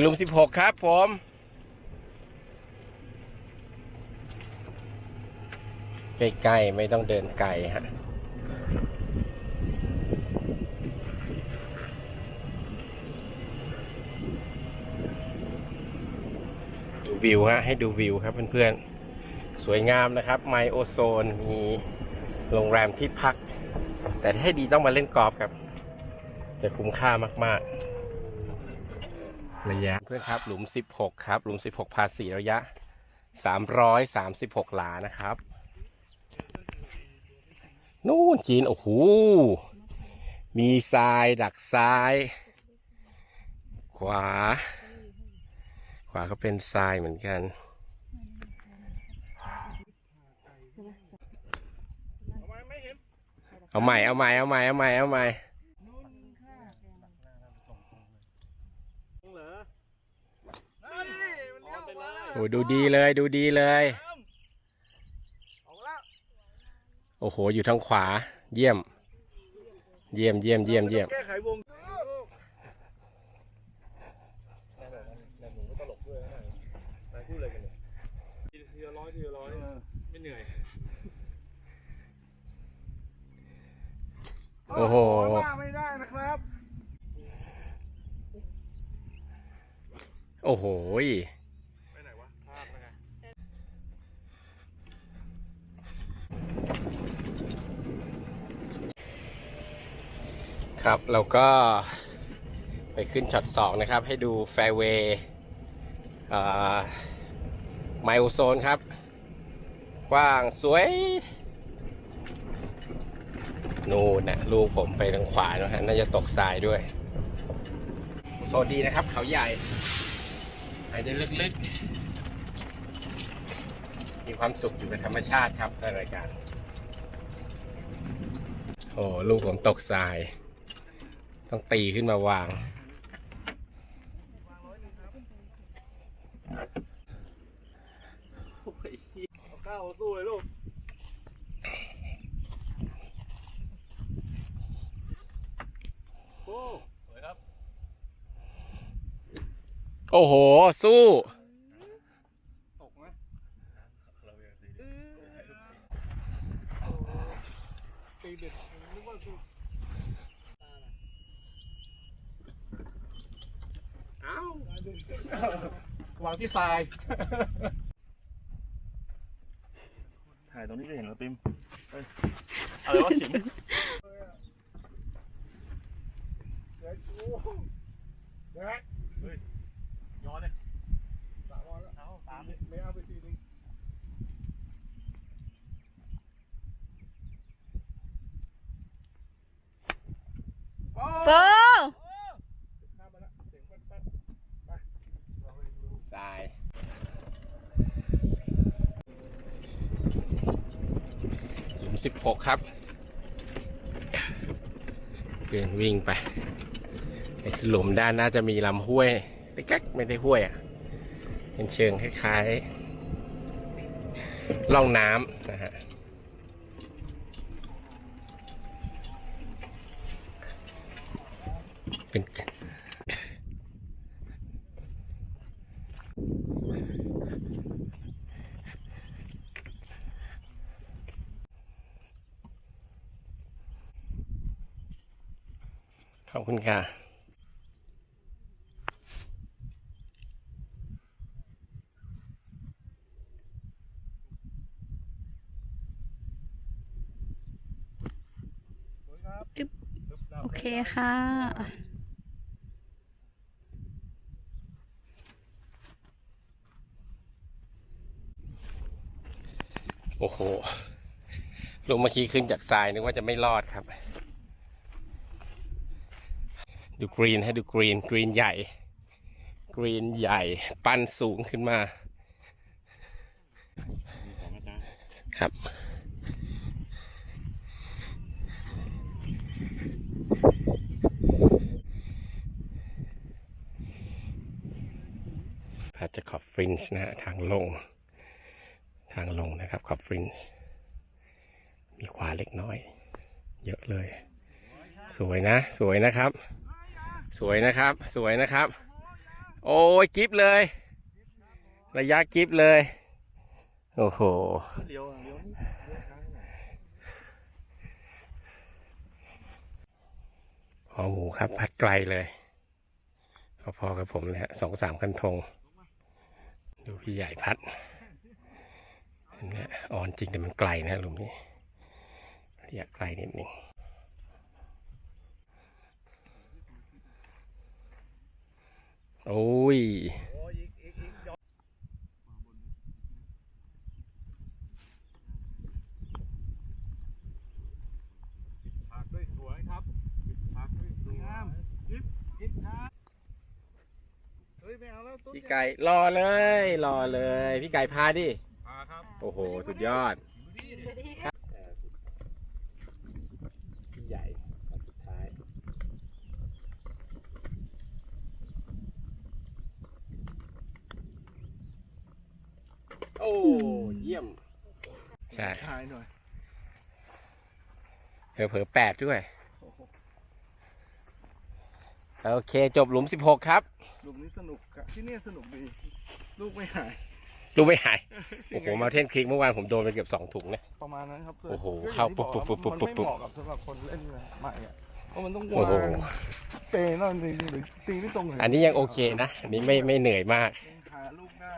หลุมสิบหกครับผมใกล้ๆไม่ต้องเดินไกลฮะดูวิวฮะให้ดูวิวครับเพื่อนๆ สวยงามนะครับ ไมโอโซนมีโรงแรมที่พัก แต่ถ้าให้ดีต้องมาเล่นกอล์ฟครับ จะคุ้มค่ามากๆ ระยะเพื่อนครับหลุม 16 ครับ หลุม 16พาสีระยะ 336 หลานะครับ นู่นจีน โอ้โห มีทรายดักซ้าย ขวา ขวาก็เป็นทรายเหมือนกัน เอาใหม่ เอาใหม่ เอาใหม่ เอาใหม่ เอาใหม่ โอ้ดูดีเลยดูดีเลย โอ้โห อยู่ทางขวา เยี่ยม เยี่ยมเยี่ยมเยี่ยมเยี่ยมแก้ไขวงทีละร้อยทีละร้อยไม่เหนื่อย โอ้โหว่าไม่ได้นะครับ โอ้โห ไปไหนวะพลาดไปไง ครับเราก็ไปขึ้นช็อตสองนะครับ ให้ดูแฟร์เวย์ไมโอโซนครับ กว้างสวย นู่นนะลูกผมไปทางขวานะฮะน่าจะตกทรายด้วย โซนดีนะครับ เขาใหญ่หายใจลึกๆ มีความสุขอยู่กับธรรมชาติครับในรายการ โอ้ลูกผมตกทราย ต้องตีขึ้นมาวางเอาก้าวเอาสู้เลยลูกโอ้สวยครับ โอ้โห สู้ ตกไหมตีเด็ดนึกว่าตี อ้าววางที่ทราย ถ่ายตรงนี้ก็เห็นแล้วปิมเฮ้ยอะไรวะขิมเฮ้ยย้อนเลยสามวันแล้วเอาตามเลยไม่เอาไปทีนึง โฟ ข้ามมาแล้วเสียงแป๊ดๆไปเราไปดู ทรายหลุมสิบหกครับเดินวิ่งไปนี่คือหลุมด้านน่าจะมีลำห้วยเล็กๆไม่ได้ห้วยอะ เป็นเชิงคล้ายๆร่องน้ำนะฮะเป็น ขอบคุณค่ะสวยครับอึ๊บลึบดำโอเคค่ะ โอ้โห ลงเมื่อกี้ขึ้นจากทรายนึกว่าจะไม่รอดครับ ดูกรีนให้ดูกรีนกรีนใหญ่ กรีนใหญ่ ปั้นสูงขึ้นมา ครับ พาจะขอบฟรินช์นะฮะทางลง ทางลงนะครับ ขอบฟรินช์มีขวาเล็กน้อย เยอะเลย สวยนะ สวยนะครับ สวยนะครับ สวยนะครับ โอ้ยกิฟเลย ระยะกิฟเลย โอ้โหหอหมูครับ พัดไกลเลยพอๆกับผมเลยฮะสองสามคันธงดูพี่ใหญ่พัดเนะอ่อนจริงแต่มันไกลนะหลุมนี้ระยะไกลนิดหนึ่ง โอ้ยโอ้ยอีกอีกอีกย้อนผักด้วยสวยครับผักด้วยสวยงามจิ๊บจิ๊บช้าเฮ้ยไม่เอาแล้วตุ๊ดพี่ไก่รอเลย รอเลย พี่ไก่พาดิพาครับโอ้โห สุดยอด พี่ใหญ่ช็อตสุดท้าย โอ้ เยี่ยมใช่ชายหน่อยเผลอๆแปดด้วย โอเค จบหลุมสิบหกครับลูกนี้สนุกครับที่นี่สนุกดี ลูกไม่หาย ลูกไม่หาย โอ้โห มาเทนคลิกเมื่อวานผมโดนไปเกือบสองถุงนะประมาณนั้นครับพื่นโอ้โหก็ย่งเข้าที่ปุ๊บปุ๊บปุ๊บปุ๊บปุ๊บ มันไม่เหมาะกับสำหรับคนเล่นใหม่อะเพราะมันต้องโอ้วาโหงเปย์นั่นนี่หรือตีไม่ตรงเลยอันนี้ยังโอเคนะ อันนี้ไม่ไม่เหนื่อยมากหาลูกได้